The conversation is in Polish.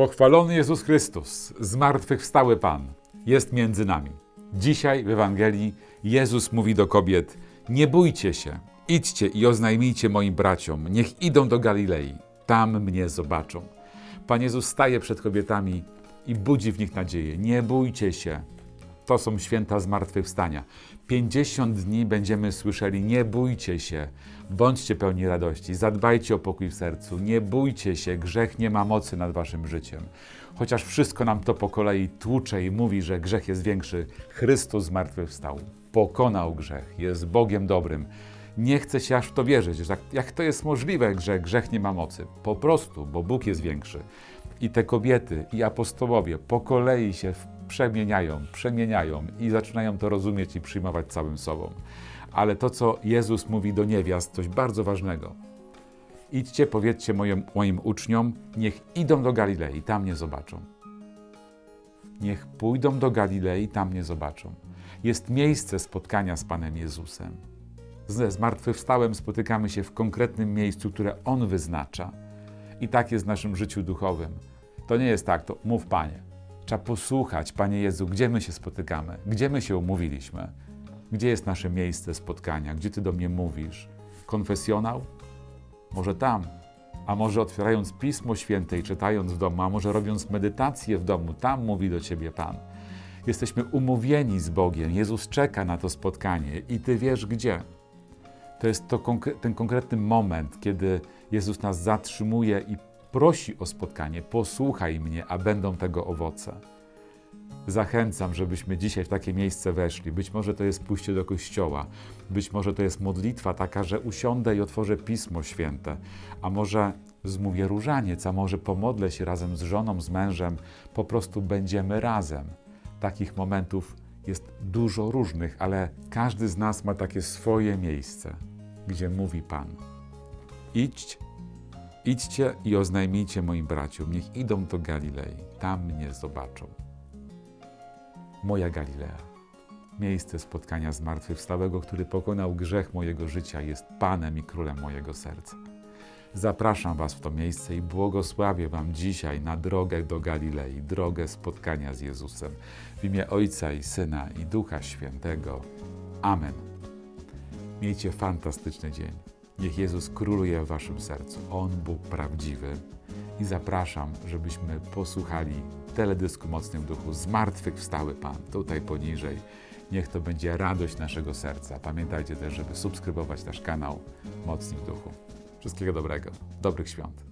Pochwalony Jezus Chrystus, zmartwychwstały Pan, jest między nami. Dzisiaj w Ewangelii Jezus mówi do kobiet: Nie bójcie się, idźcie i oznajmijcie moim braciom, niech idą do Galilei, tam mnie zobaczą. Pan Jezus staje przed kobietami i budzi w nich nadzieję. Nie bójcie się. To są święta zmartwychwstania. 50 dni będziemy słyszeli: Nie bójcie się, bądźcie pełni radości, zadbajcie o pokój w sercu, nie bójcie się, grzech nie ma mocy nad waszym życiem. Chociaż wszystko nam to po kolei tłucze i mówi, że grzech jest większy, Chrystus zmartwychwstał, pokonał grzech, jest Bogiem dobrym. Nie chce się aż w to wierzyć, że jak, jak to jest możliwe, że grzech nie ma mocy. Po prostu, bo Bóg jest większy. I te kobiety, i apostołowie po kolei się przemieniają, przemieniają i zaczynają to rozumieć i przyjmować całym sobą. Ale to, co Jezus mówi do niewiast, coś bardzo ważnego. Idźcie, powiedzcie moim, moim uczniom, niech idą do Galilei, tam mnie zobaczą. Niech pójdą do Galilei, tam mnie zobaczą. Jest miejsce spotkania z Panem Jezusem. Ze zmartwychwstałym spotykamy się w konkretnym miejscu, które On wyznacza. I tak jest w naszym życiu duchowym. To nie jest tak, to mów Panie. Trzeba posłuchać, Panie Jezu, gdzie my się spotykamy, gdzie my się umówiliśmy, gdzie jest nasze miejsce spotkania, gdzie Ty do mnie mówisz. Konfesjonał? Może tam, a może otwierając Pismo Święte i czytając w domu, a może robiąc medytację w domu, tam mówi do Ciebie Pan. Jesteśmy umówieni z Bogiem, Jezus czeka na to spotkanie i Ty wiesz gdzie. To jest to, ten konkretny moment, kiedy Jezus nas zatrzymuje i prosi o spotkanie. Posłuchaj mnie, a będą tego owoce. Zachęcam, żebyśmy dzisiaj w takie miejsce weszli. Być może to jest pójście do kościoła, być może to jest modlitwa taka, że usiądę i otworzę Pismo Święte, a może zmówię różaniec, a może pomodlę się razem z żoną, z mężem, po prostu będziemy razem. Takich momentów jest dużo różnych, ale każdy z nas ma takie swoje miejsce, gdzie mówi Pan: Idź, idźcie i oznajmijcie moim braciom, niech idą do Galilei, tam mnie zobaczą. Moja Galilea, miejsce spotkania zmartwychwstałego, który pokonał grzech mojego życia, jest Panem i Królem mojego serca. Zapraszam Was w to miejsce i błogosławię Wam dzisiaj na drogę do Galilei, drogę spotkania z Jezusem. W imię Ojca i Syna i Ducha Świętego. Amen. Miejcie fantastyczny dzień. Niech Jezus króluje w Waszym sercu. On Bóg prawdziwy. I zapraszam, żebyśmy posłuchali teledysku Mocnym Duchu. Zmartwychwstały Pan, tutaj poniżej. Niech to będzie radość naszego serca. Pamiętajcie też, żeby subskrybować nasz kanał Mocni w Duchu. Wszystkiego dobrego, dobrych świąt.